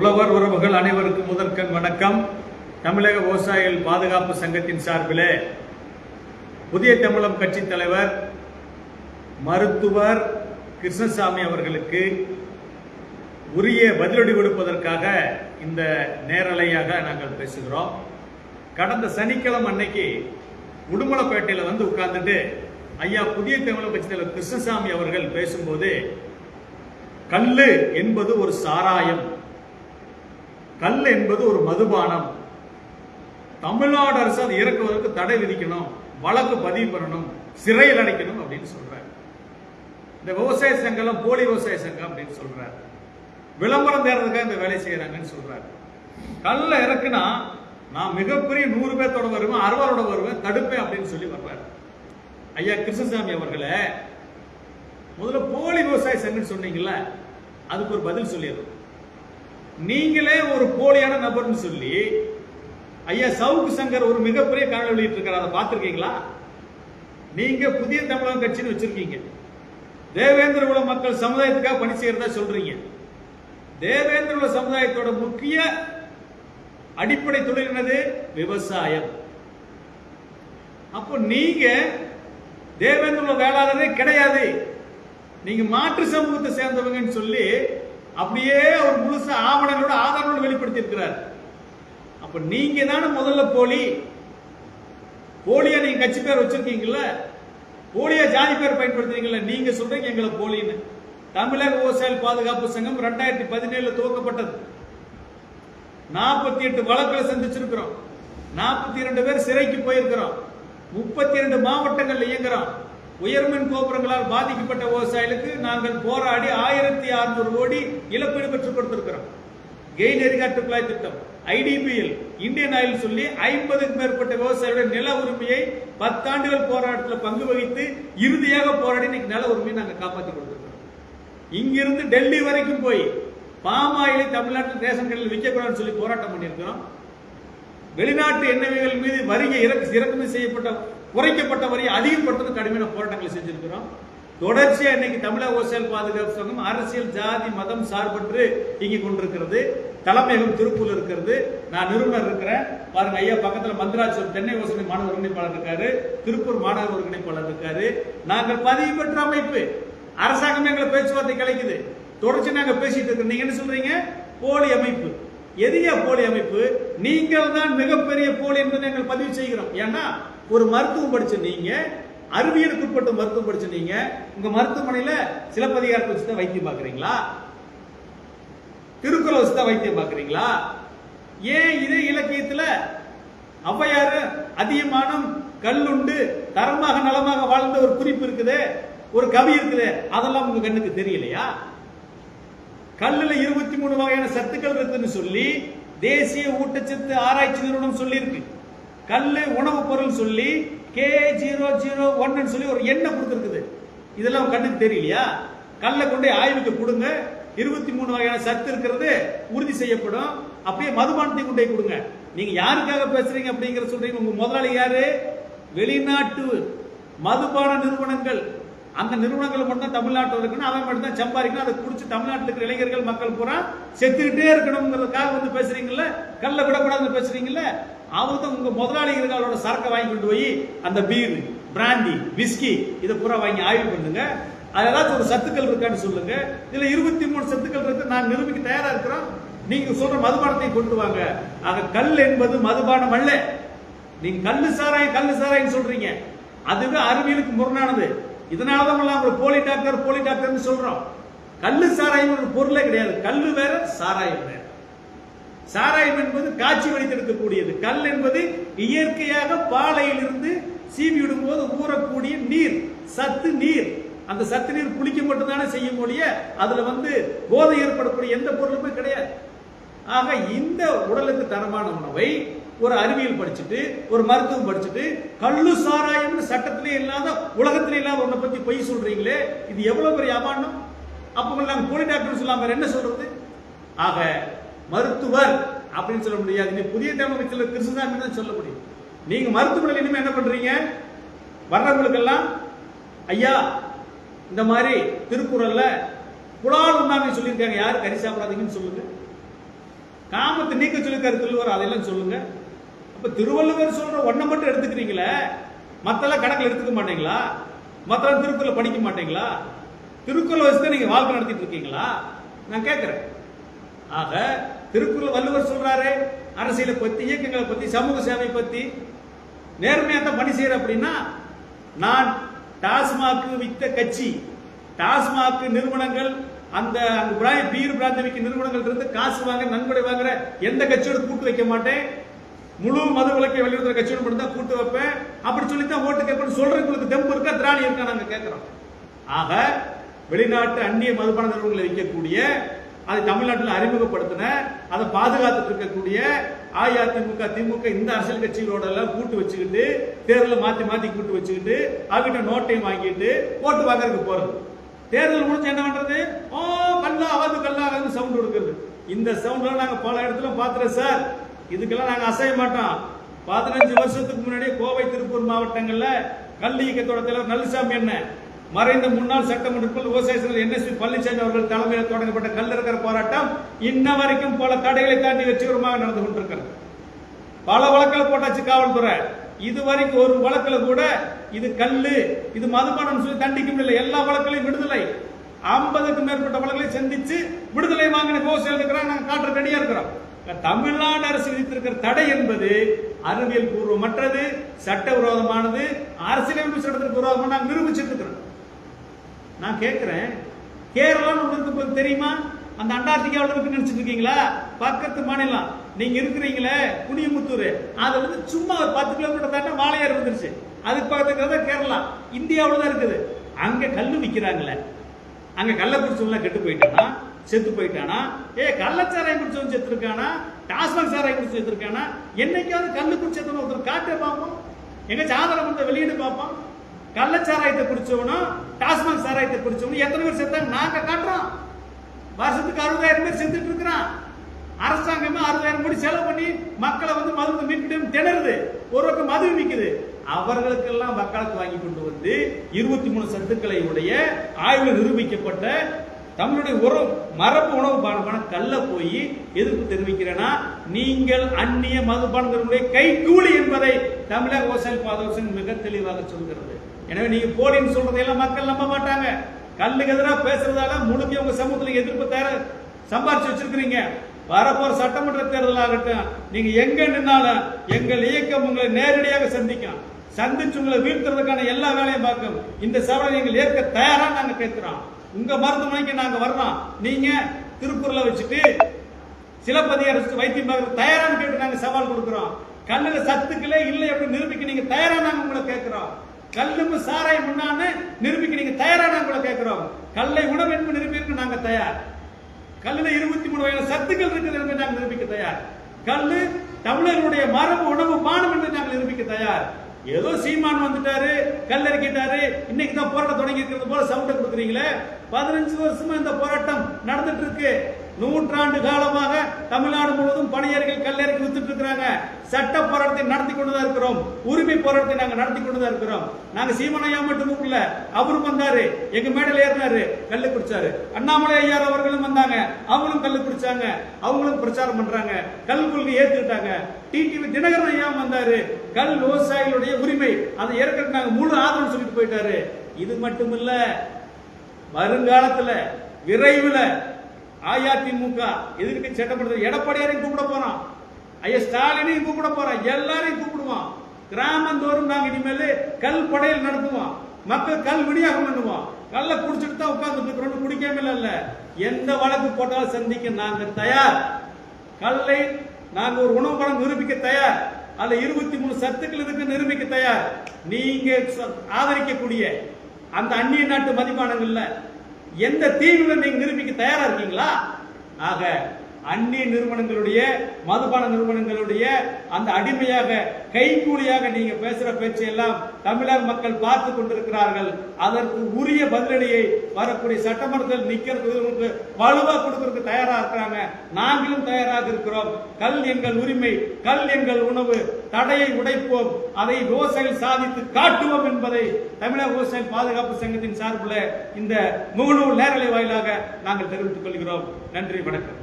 உழவர் உறவுகள் அனைவருக்கும் முதற்கண் வணக்கம். தமிழக விவசாயிகள் பாதுகாப்பு சங்கத்தின் சார்பிலே புதிய தமிழம் கட்சி தலைவர் மருத்துவர் கிருஷ்ணசாமி அவர்களுக்கு உரிய பதிலடி கொடுப்பதற்காக இந்த நேரலையாக நாங்கள் பேசுகிறோம். கடந்த சனிக்கிழமை அன்னைக்கு உடுமலைப்பேட்டையில் வந்து உட்கார்ந்துட்டு ஐயா புதிய தமிழக கட்சி தலைவர் கிருஷ்ணசாமி அவர்கள் பேசும்போது கல்லு என்பது ஒரு சாராயம். கல் என்பது ஒரு மதுபானம். தமிழ்நாடு அரசு அதை இறக்குவதற்கு தடை விதிக்கணும் வழக்கு பதிவு பண்ணணும் சிறையில் அடைக்கணும் அப்படின்னு சொல்றாரு. இந்த விவசாய சங்கம் போலி விவசாய சங்கம் அப்படின்னு சொல்றாரு. விளம்பரம் தேர்றதுக்காக இந்த வேலை செய்யறாங்கன்னு சொல்றாரு. கல்ல இறக்குனா நான் மிகப்பெரிய நூறு பேர்த்தோட வருவேன் அறுவரோட வருவேன் தடுப்பேன் அப்படின்னு சொல்லி வர்றாரு. ஐயா கிருஷ்ணசாமி அவர்களே முதல்ல போலி விவசாய சங்கம் சொன்னீங்கல்ல அதுக்கு ஒரு பதில் சொல்லிடுறோம் நீங்களே ஒரு போலியான நபர்னு சொல்லி ஐயா சவுக்கு சங்கர் ஒரு மிகப்பெரிய காணொலி வெளியிட்டிருக்கார். அதை பார்த்துருக்கீங்களா? நீங்க புதிய தமிழகம் கட்சின்னு வச்சிருக்கீங்க. தேவேந்திர குல மக்கள் சமுதாயத்துக்காக பணி செய்யறதா சொல்றீங்க. தேவேந்திர குல சமுதாயத்தோட முக்கிய அடிப்படை தொழில் என்னது? விவசாயம். அப்போ நீங்க தேவேந்திர குல வேளாளரே கிடையாது. நீங்க மாற்று சமூகத்தை சேர்ந்தவங்கன்னு சொல்லி அப்படியே அவர் முழுசா ஆவணங்களோட ஆதாரங்களோட வெளிப்படுத்தி இருக்கிறார் அப்ப நீங்க தானே முதல்ல போலி? போலியா நீங்க கட்சி பேர் வச்சிருக்கீங்கல்ல? போலியா ஜாதி பேர் பயன்படுத்துறீங்கல்ல? நீங்க சொல்றீங்க எங்களை போலின்னு. தமிழக விவசாய பாதுகாப்பு சங்கம் ரெண்டாயிரத்தி பதினேழுல துவக்கப்பட்டது. நாற்பத்தி எட்டு வழக்குகளை சந்திச்சிருக்கிறோம். நாற்பத்தி இரண்டு பேர் சிறைக்கு போயிருக்கிறோம். முப்பத்தி இரண்டு மாவட்டங்கள் இயங்குறோம். உயர்மின் கோபுரங்களால் பாதிக்கப்பட்ட விவசாயிகளுக்கு நாங்கள் போராடி ஆயிரத்தி அறுநூறு கோடி இழப்பீடு பெற்றுக் கொடுத்திருக்கிறோம். கெயின் எரிகாட்டு குழாய் திட்டம் ஐடிபிஎல் இந்தியன் ஆயில் சொல்லி ஐம்பதுக்கு மேற்பட்ட விவசாயிகளுடைய நில உரிமையை பத்தாண்டுகள் போராட்டத்தில் பங்கு வகித்து இறுதியாக போராடி இன்னைக்கு நில உரிமையை நாங்கள் காப்பாற்றி கொடுத்திருக்கிறோம். இங்கிருந்து டெல்லி வரைக்கும் போய் பாமாயிலை தமிழ்நாட்டில் ரேஷன் கடையில் விற்கக்கூடாதுன்னு சொல்லி போராட்டம் பண்ணியிருக்கிறோம். வெளிநாட்டு எண்ணெய்கள் மீது வரியை இறக்கு இறக்குமதி செய்யப்பட்ட குறைக்கப்பட்ட வரியை அதிகப்படுத்துறது கடுமையான போராட்டங்களை செஞ்சிருக்கிறோம். தொடர்ச்சியா இன்னைக்கு தமிழக விவசாய பாதுகாப்பு சங்கம் அரசியல் ஜாதி மதம் சார்பற்று இங்கு கொண்டிருக்கிறது. தலைமையகம் திருப்பூர் இருக்கிறது. நான் நிறுவனர் இருக்கிறேன். பாருங்க ஐயா பக்கத்துல மந்திராஜ் சென்னை ஓசனை மாணவர் ஒருங்கிணைப்பாளர் இருக்காரு. திருப்பூர் மாணவர் ஒருங்கிணைப்பாளர் இருக்காரு. நாங்கள் பதிவு பெற்ற அமைப்பு. அரசாங்கம் எங்களை பேச்சுவார்த்தை கிடைக்குது தொடர்ச்சி நாங்க பேசிட்டு இருக்கோம் நீங்க என்ன சொல்றீங்க? போலி அமைப்பு. எதிரியா போலி அமைப்பு? நீங்கள் தான் மிகப்பெரிய போலி என்பதை செய்கிறோம். ஏன்னா ஒரு மருத்துவம் படிச்ச நீங்க அறிவியலுக்கு உட்பட்ட மருத்துவம் படிச்ச நீங்க உங்க மருத்துவமனையில சிலப்பதிகாரத்தை வச்சு தான் வைத்தியம் பாக்குறீங்களா திருக்குறள் வச்சு தான் வைத்தியம் பாக்குறீங்களா ஏன் இதே இலக்கியத்துல ஔவையாரு அதிகமானம் கல்லுண்டு தரமாக நலமாக வாழ்ந்த ஒரு குறிப்பு இருக்குது ஒரு கவி இருக்குது அதெல்லாம் உங்க கண்ணுக்கு தெரியலையா? கல்லுல இருபத்தி மூணு வகையான சத்துக்கள் இருக்குன்னு சொல்லி தேசிய ஊட்டச்சத்து ஆராய்ச்சி நிறுவனம் சொல்லியிருக்கு. கல்லு உணவுப் பொருள் சொல்லி கே ஜீரோ ஜீரோ ஒன்னு சொல்லி ஒரு எண்ணெய் கொடுத்துருக்குது. இதெல்லாம் கண்ணுக்கு தெரியலையா? கல்லை கொண்டு ஆய்வுக்கு கொடுங்க. இருபத்தி மூணு வகையான சத்து இருக்கிறது உறுதி செய்யப்படும். அப்படியே மதுபானத்தை கொண்டு கொடுங்க. நீங்க யாருக்காக பேசுறீங்க அப்படிங்கிற சொல்றீங்க. உங்க முதலாளி யாரு? வெளிநாட்டு மதுபான நிறுவனங்கள். அந்த நிறுவனங்கள் மட்டும் தமிழ்நாட்டில் இருக்கணும் அவன் மட்டும் தான் சம்பாதிக்கணும். அதை குடிச்சு தமிழ்நாட்டில் இருக்கிற இளைஞர்கள் மக்கள் பூரா செத்துக்கிட்டே இருக்கணுங்கிறதுக்காக வந்து பேசுறீங்கல்ல? கல்ல விடக்கூடாதுன்னு பேசுறீங்கல்ல? அவர் தான் உங்க முதலாளிகளோட சரக்கை வாங்கி கொண்டு போய் அந்த பீர் பிராந்தி விஸ்கி இதை பூரா வாங்கி ஆய்வு பண்ணுங்க. அது ஏதாச்சும் ஒரு சத்துக்கள் இருக்கான்னு சொல்லுங்க. இதுல இருபத்தி மூணு சத்துக்கள் இருக்கு. நான் நிரூபிக்க தயாரா இருக்கிறோம். நீங்க சொல்ற மதுபானத்தை கொண்டு வாங்க. ஆக கல் என்பது மதுபானம் அல்ல. நீங்க கல்லு சாராயம் கல்லு சாராயம் சொல்றீங்க. அதுவே அறிவியலுக்கு முரணானது. இதனால தான் நம்ம போலி டாக்டர் போலி டாக்டர்னு சொல்றோம். கல்லு சாராயம் ஒரு பொருளே கிடையாது. கல்லு வேற சாராயம் வேற. சாராயம் என்பது காட்சி வடித்தெடுக்கக்கூடியது கல் என்பது இயற்கையாக பாலையிலிருந்து சீவி விடும்போது ஊறக்கூடிய நீர் சத்து நீர். அந்த சத்து நீர் குளிக்க மட்டும்தானே செய்ய முடிய அதுல வந்து போதை ஏற்படக்கூடிய எந்த பொருளுமே கிடையாது. ஆக இந்த உடலுக்கு தரமான உணவை ஒரு அறிவியல் படிச்சுட்டு ஒரு மருத்துவம் படிச்சுட்டு கல்லு சாராயம்னு சட்டத்திலே இல்லாத உலகத்திலே இல்லாத ஒன்றை பத்தி பொய் சொல்றீங்களே இது எவ்வளவு பெரிய அபாண்டம்? அப்ப நாங்கள் போலி டாக்டர் சொல்லாம என்ன சொல்றது? ஆக மருத்துவர் அப்படின்னு சொல்ல முடியாது. நீ புதிய தமிழகத்தில் கிருஷ்ணசாமி தான் சொல்ல முடியும். நீங்க மருத்துவமனையில் இனிமே என்ன பண்றீங்க? வர்றவங்களுக்கெல்லாம் ஐயா இந்த மாதிரி திருக்குறள்ல புலால் உண்ணாமை சொல்லியிருக்காங்க. யார்? கறி சாப்பிடாதீங்கன்னு சொல்லுங்க. காமத்தை நீக்க சொல்லியிருக்காரு திருவள்ளுவர். அதையெல்லாம் சொல்லுங்க. அப்ப திருவள்ளுவர் சொல்ற ஒன்றை மட்டும் எடுத்துக்கிறீங்களே? மத்தெல்லாம் கணக்கில் எடுத்துக்க மாட்டீங்களா? மத்தெல்லாம் திருக்குறளை படிக்க மாட்டீங்களா? திருக்குறள் வச்சு நீங்க வாழ்க்கை நடத்திட்டு இருக்கீங்களா? நான் கேட்கிறேன் ஆக திருக்குறள் வள்ளுவர் சொல்றாரு அரசியலை பத்தி இயக்கங்களை பத்தி சமூக சேவை பத்தி. நேர்மையாக தான் பணி செய்யற அப்படின்னா நான் டாஸ்மாக் வித்த கட்சி டாஸ்மாக் நிறுவனங்கள் அந்த அங்க பீர் பிராந்தமிக்கு நிறுவனங்கள் இருந்து காசு வாங்க நன்கொடை வாங்குற எந்த கட்சியோட கூட்டு வைக்க மாட்டேன். முழு மது விளக்கை வலியுறுத்துற கட்சியோட மட்டும் தான் கூட்டு வைப்பேன். அப்படி சொல்லி தான் ஓட்டு கேட்பேன் சொல்றவங்களுக்கு தெம்பு இருக்கா திராணி இருக்கா நாங்க கேட்கிறோம். ஆக வெளிநாட்டு அந்நிய மதுபான நிறுவனங்களை விற்கக்கூடிய அதை தமிழ்நாட்டில் அறிமுகப்படுத்தின அதை பாதுகாத்துட்டு இருக்கக்கூடிய அஇஅதிமுக திமுக இந்த அரசியல் கட்சிகளோட எல்லாம் கூட்டு வச்சுக்கிட்டு தேர்தலில் மாத்தி மாத்தி கூட்டு வச்சுக்கிட்டு அவகிட்ட நோட்டையும் வாங்கிட்டு ஓட்டு வாங்கறதுக்கு போறது. தேர்தல் முடிஞ்சு என்ன பண்றது? ஓ கல்லா அவது கல்லா அவது சவுண்ட் கொடுக்குறது. இந்த சவுண்ட்லாம் நாங்க பல இடத்துல பாத்துறோம் சார் இதுக்கெல்லாம் நாங்க அசைய மாட்டோம். பதினஞ்சு வருஷத்துக்கு முன்னாடி கோவை திருப்பூர் மாவட்டங்கள்ல கல்வி இயக்கத்தோட தலைவர் நல்லசாமி என்ன மறைந்த முன்னாள் சட்டமன்ற விவசாயிகள் விவசாய செயலர் என்எஸ்பி பழனிசாமி அவர்கள் தலைமையில் தொடங்கப்பட்ட கல்லறுக்கிற போராட்டம் இன்ன வரைக்கும் பல தடைகளை தாண்டி வெற்றிகரமாக நடந்து கொண்டிருக்கிறது. பல வழக்கில் போட்டாச்சு காவல்துறை. இது வரைக்கும் ஒரு வழக்கில் கூட இது கல்லு இது மதுபானம் சொல்லி தண்டிக்க முடியல. எல்லா வழக்கிலையும் விடுதலை. ஐம்பதுக்கும் மேற்பட்ட வழக்குகளை சந்திச்சு விடுதலை வாங்கின விவசாயிகள் இருக்கிறாங்க. நாங்கள் காட்டுற ரெடியா இருக்கிறோம். தமிழ்நாடு அரசு விதித்திருக்கிற தடை என்பது அறிவியல் பூர்வமற்றது சட்டவிரோதமானது அரசியலமைப்பு சட்டத்திற்கு விரோதமாக நாங்கள் நிரூபிச்சிட்டு இருக்கிறோம். நான் கேட்கிறேன் கேரளான்னு உங்களுக்கு உங்களுக்கு தெரியுமா? அந்த அண்டார்டிகாவில் இருக்கு நினைச்சிட்டு இருக்கீங்களா பக்கத்து மாநிலம். நீங்க இருக்கிறீங்களே குனியமுத்தூர் அது வந்து சும்மா ஒரு பத்து கிலோமீட்டர் தாண்டா வாழையார் வந்துருச்சு. அதுக்கு பக்கத்துல கேரளா. இந்தியாவில் தான் இருக்குது. அங்க கல்லு விற்கிறாங்களே அங்க கள்ள கெட்டு போயிட்டானா? செத்து போயிட்டானா? ஏ கள்ளச்சாராயம் குடிச்சவன் செத்து இருக்கானா டாஸ்மாக் சாராயம் குடிச்சு செத்து இருக்கானா என்னைக்காவது கல்லு குடிச்சவன் ஒருத்தர் காட்ட பார்ப்போம். எங்க சாதனை பண்ண வெளியீடு பார்ப்போம். கள்ளச்சாராயத்தை குடிச்சவனும் டாஸ்மாக் சாராயத்தை குடிச்சவனும் எத்தனை பேர் செத்தாங்க நாங்க காட்டுறோம். வருஷத்துக்கு அறுபதாயிரம் பேர் செத்துட்டு இருக்கிறான் அரசாங்கமே அறுபதாயிரம் கோடி செலவு பண்ணி மக்களை வந்து மருந்து மீட்பிட்டு திணறுது. ஒரு பக்கம் மது விற்குது அவர்களுக்கெல்லாம் வக்காலத்து வாங்கி கொண்டு வந்து இருபத்தி மூணு சத்துக்களை உடைய ஆய்வில் நிரூபிக்கப்பட்ட தமிழுடைய உறவு மரபு உணவு பானமான கல்ல போய் எதிர்ப்பு தெரிவிக்கிறேன்னா நீங்கள் அந்நிய மதுபானங்களுடைய கைகூலி என்பதை தமிழக விவசாய பாதுகாப்பு மிக தெளிவாக சொல்கிறது. எனவே நீங்க போலின்னு சொல்றதையெல்லாம் மக்கள் நம்ப மாட்டாங்க. கல்லுக்கு எதிராக பேசுறதால முழுக்க உங்க சமூகத்துல எதிர்ப்பு தர சம்பாரிச்சு வச்சிருக்கிறீங்க. வரப்போற சட்டமன்ற தேர்தலாகட்டும் நீங்க எங்க நின்னாலும் எங்கள் இயக்கம் உங்களை நேரடியாக சந்திக்கும். சந்திச்சு உங்களை வீழ்த்துறதுக்கான எல்லா வேலையும் பார்க்கும். இந்த சவாலை நீங்கள் ஏற்க தயாரா நாங்க கேட்கிறோம். உங்க மருத்துவமனைக்கு நாங்க வர்றோம். நீங்க திருக்குறளை வச்சுட்டு சிலப்பதிகார வைத்தியம் பார்க்க தயாரான்னு கேட்டு நாங்க சவால் கொடுக்குறோம். கண்ணுல சத்துக்களே இல்லை அப்படின்னு நிரூபிக்க நீங்க தயாரா நாங்க உங்களை கேட்கிறோம். கல்லும் சாராயம் முன்னான்னு நிரூபிக்க நீங்க தயாரா நாங்க கேட்கிறோம் கல்லை உணவு என்று நிரூபிக்க நாங்க தயார். கல்லுல இருபத்தி மூணு வகையான சத்துக்கள் இருக்குது என்று நாங்கள் நிரூபிக்க தயார். கல்லு தமிழர்களுடைய மரபு உணவு பானம் என்று நாங்கள் நிரூபிக்க தயார். ஏதோ சீமான் வந்துட்டாரு கல்லறிக்கிட்டாரு இன்னைக்கு தான் போராட்டம் தொடங்கி இருக்கிறது போல சவுண்டை கொடுக்குறீங்களே? பதினஞ்சு வருஷமா இந்த போராட்டம் நடந்துட்டு இருக்கு. நூற்றாண்டு காலமாக தமிழ்நாடு முழுவதும் பணியர்கள் கல்லறைக்கு வித்துட்டு இருக்கிறாங்க. சட்ட போராட்டத்தை நடத்தி கொண்டுதான் இருக்கிறோம். உரிமை போராட்டத்தை நாங்க நடத்தி கொண்டுதான் இருக்கிறோம். நாங்க சீமனையா மட்டும் கூப்பிடல அவரும் வந்தாரு. எங்க மேடையில ஏறினாரு கல்லு குடிச்சாரு. அண்ணாமலை ஐயார் அவர்களும் வந்தாங்க. அவங்களும் கல்லு குடிச்சாங்க. அவங்களும் பிரச்சாரம் பண்றாங்க. கல் கொள்கை ஏத்துக்கிட்டாங்க. டிடிவி தினகரன் ஐயா வந்தாரு. கல் விவசாயிகளுடைய உரிமை அதை ஏற்கனவே நாங்க முழு ஆதரவு சொல்லிட்டு போயிட்டாரு. இது மட்டும் இல்ல வருங்காலத்துல விரைவில் அஇஅதிமுக எதிர்க்கட்சி சட்டப்படுத்த எடப்பாடியாரையும் கூப்பிட போறோம் ஐயா ஸ்டாலினையும் கூப்பிட போறோம் எல்லாரையும் கூப்பிடுவோம் கிராமந்தோறும் நாங்க இனிமேல் கல் படையல் நடத்துவோம். மக்கள் கல் விநியோகம் பண்ணுவோம். கல்ல குடிச்சிட்டு தான் உட்கார்ந்து இருக்கிறோம் குடிக்காம இல்ல எந்த வழக்கு போட்டாலும் சந்திக்க நாங்க தயார். கல்லை நாங்க ஒரு உணவு படம் நிரூபிக்க தயார். அதுல இருபத்தி மூணு சத்துக்கள் இருக்கு நிரூபிக்க தயார். நீங்க ச- ஆதரிக்கக்கூடிய அந்த அந்நிய நாட்டு மதிப்பானங்கள்ல எந்த தீர்வுல நீங்க நிரூபிக்க தயாரா இருக்கீங்களா? ஆக அந்நிய நிறுவனங்களுடைய மதுபான நிறுவனங்களுடைய அந்த அடிமையாக கைக்கூலியாக நீங்க பேசுற பேச்சையெல்லாம் தமிழக மக்கள் பார்த்து கொண்டிருக்கிறார்கள். அதற்கு உரிய பதிலடியை வரக்கூடிய சட்டமன்றத்தில் நிக்கிறதுக்கு வலுவா கொடுக்கறதுக்கு தயாரா இருக்கிறாங்க. நாங்களும் தயாராக இருக்கிறோம். கல் எங்கள் உரிமை கல் எங்கள் உணவு தடையை உடைப்போம். அதை விவசாயிகள் சாதித்து காட்டுவோம் என்பதை தமிழக விவசாய பாதுகாப்பு சங்கத்தின் சார்பில் இந்த முகநூல் நேரலை வாயிலாக நாங்கள் தெரிவித்துக் கொள்கிறோம். நன்றி வணக்கம்.